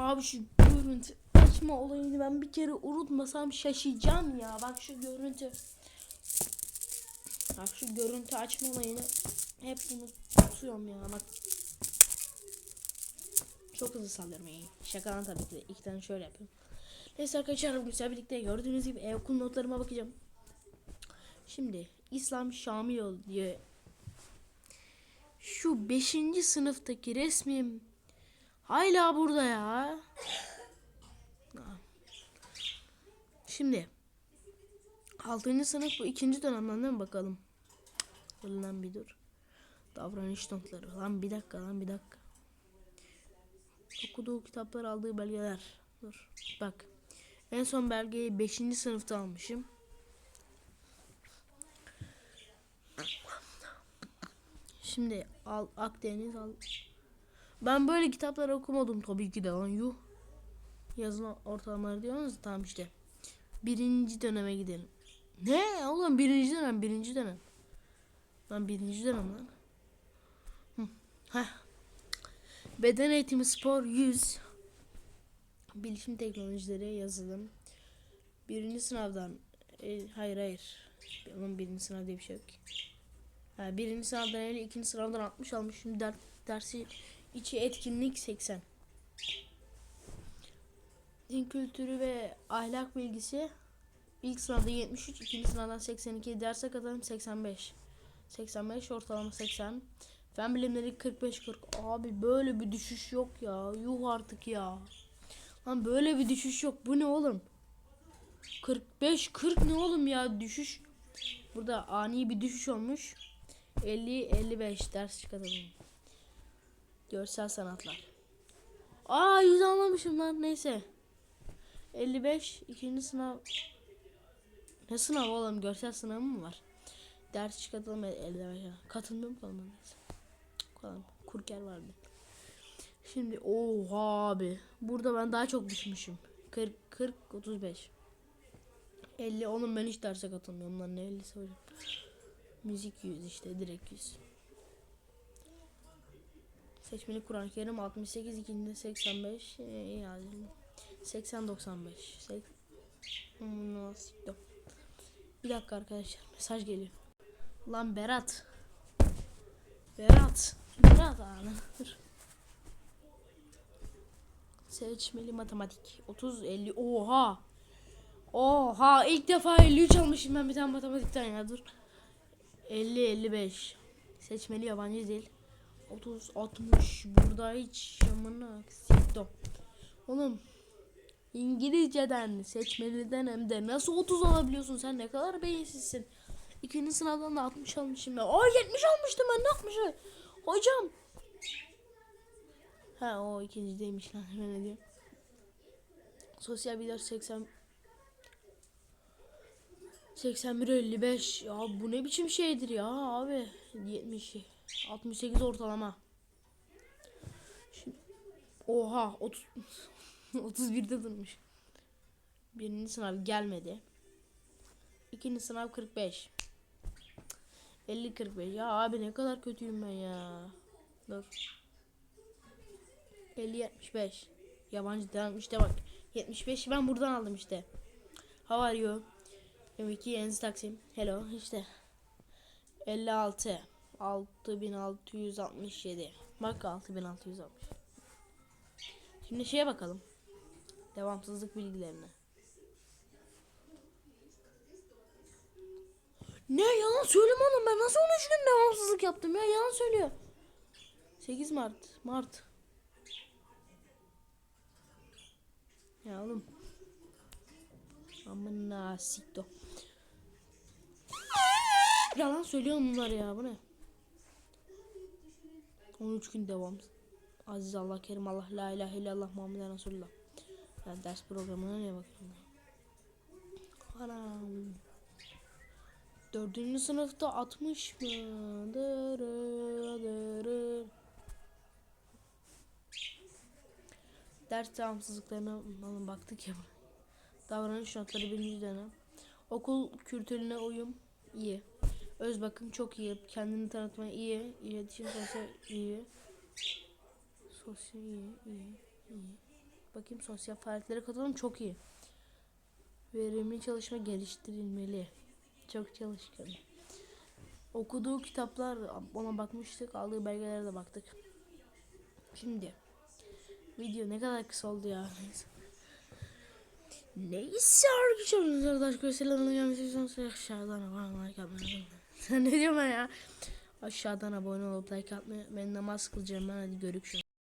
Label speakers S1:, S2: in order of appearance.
S1: Abi şu görüntü açma olayını ben bir kere unutmasam şaşacağım ya. Bak şu görüntü. Bak şu görüntü açma olayını hep unutuyorum ya. Bak. Çok hızlı sallıyorum yani. Şakadan tabii ki de. İki tane şöyle yapıyorum. Neyse arkadaşlar bugün sizlerle birlikte gördüğünüz gibi ev okul notlarıma bakacağım. Şimdi İslam Şamil diye şu 5. sınıftaki resmim hala burada ya. Şimdi 6. sınıf bu ikinci dönemden değil mi bakalım? Dur lan bir dur. Davranış notları. Lan bir dakika lan bir dakika. Okuduğu kitaplar aldığı belgeler. Dur bak. En son belgeyi 5. sınıfta almışım. Şimdi al Akdeniz al. Ben böyle kitaplar okumadım tabii ki de lan yuh. Yazın ortalamaları diyorsunuz tamam işte. Birinci döneme gidelim. Ne oğlum birinci dönem birinci dönem. Lan birinci dönem lan. Beden eğitimi spor 100. Bilişim teknolojileri yazılım. Birinci sınavdan e, hayır hayır. Onun birinci sınav diye bir şey yok. Ha, birinci sınavdan 50, ikinci sınavdan 60 almışım. Der, dersi içi etkinlik 80. Din kültürü ve ahlak bilgisi ilk sınavda 73, ikinci sınavdan 82, derse katalım 85. 85 ortalama 80. Fen bilimleri 45 40. Abi böyle bir düşüş yok ya. Yuh artık ya. Lan böyle bir düşüş yok. Bu ne oğlum? 45 40 ne oğlum ya düşüş. Burada ani bir düşüş olmuş. 50 55 ders çıkartalım. Görsel sanatlar. Aa 100 almamışım lan neyse. 55 ikinci sınav. Ne sınav oğlum görsel sınavı mı var? Ders çıkartalım 55. Katılmıyor mu kalmadı? Bakalım. Kurker vardı. Şimdi oha abi. Burada ben daha çok düşmüşüm. 40 40 35. 50 oğlum ben hiç derse katılmıyorum lan ne 50'si hocam. Müzik 100 işte direkt 100. Seçmeli Kur'an-ı Kerim 68 ikinde 85 ee, yani 80 95 Sek Hmm. Bir dakika arkadaşlar mesaj geliyor. Lan Berat. Berat. Berat abi. Seçmeli matematik 30 50 oha. Oha ilk defa 53 almışım ben bir tane matematikten ya dur. 50 55 seçmeli yabancı dil 30 60 burada hiç şamına sikto. Oğlum İngilizceden seçmeliden hem de nasıl 30 alabiliyorsun sen ne kadar beyinsizsin. İkinci sınavdan da 60 almışım ben. Aa 70 almıştım ben ne 60'ı? Hocam. Ha o ikincideymiş lan hemen ne diyorum. Sosyal bilgiler 80 81 55 ya bu ne biçim şeydir ya abi 70 68 ortalama. Şimdi, oha 30 31'de durmuş. Birinci sınav gelmedi. İkinci sınav 45 50 45 ya abi ne kadar kötüyüm ben ya. Dur. 50 75 yabancı devam işte bak 75 ben buradan aldım işte. How are you? M2 Enzi Taksim. Hello işte. 56 6667. Bak 6660. Şimdi şeye bakalım. Devamsızlık bilgilerine. Ne yalan söyleme oğlum ben nasıl 13 gün devamsızlık yaptım ya yalan söylüyor. 8 Mart Mart. Ya oğlum. Amına sikto. Yalan söylüyor bunlar ya bu ne? 13 gün devam. Aziz Allah Kerim Allah La ilahe illallah Muhammed Resulullah. Ya ders programına ne bakıyorum? Anam. Dördüncü sınıfta 60 mı? Dırı, dırı. Ders devamsızlıklarına alın baktık ya. Davranış notları birinci dönem. Okul kültürüne uyum iyi. Öz bakım çok iyi. Kendini tanıtma iyi. İletişim sosyal iyi. Sosyal iyi, iyi, iyi. Bakayım sosyal faaliyetlere katılım çok iyi. Verimli çalışma geliştirilmeli. Çok çalışkan. Okuduğu kitaplar ona bakmıştık. Aldığı belgelere de baktık. Şimdi video ne kadar kısa oldu ya. Neyse. Arkadaşlar arkadaşlar selam gelmişsiniz aşağıdan abone olmayı atmayı Sen ne diyorsun ya? Aşağıdan abone olup like atmayı ben namaz kılacağım ben hadi görüşürüz.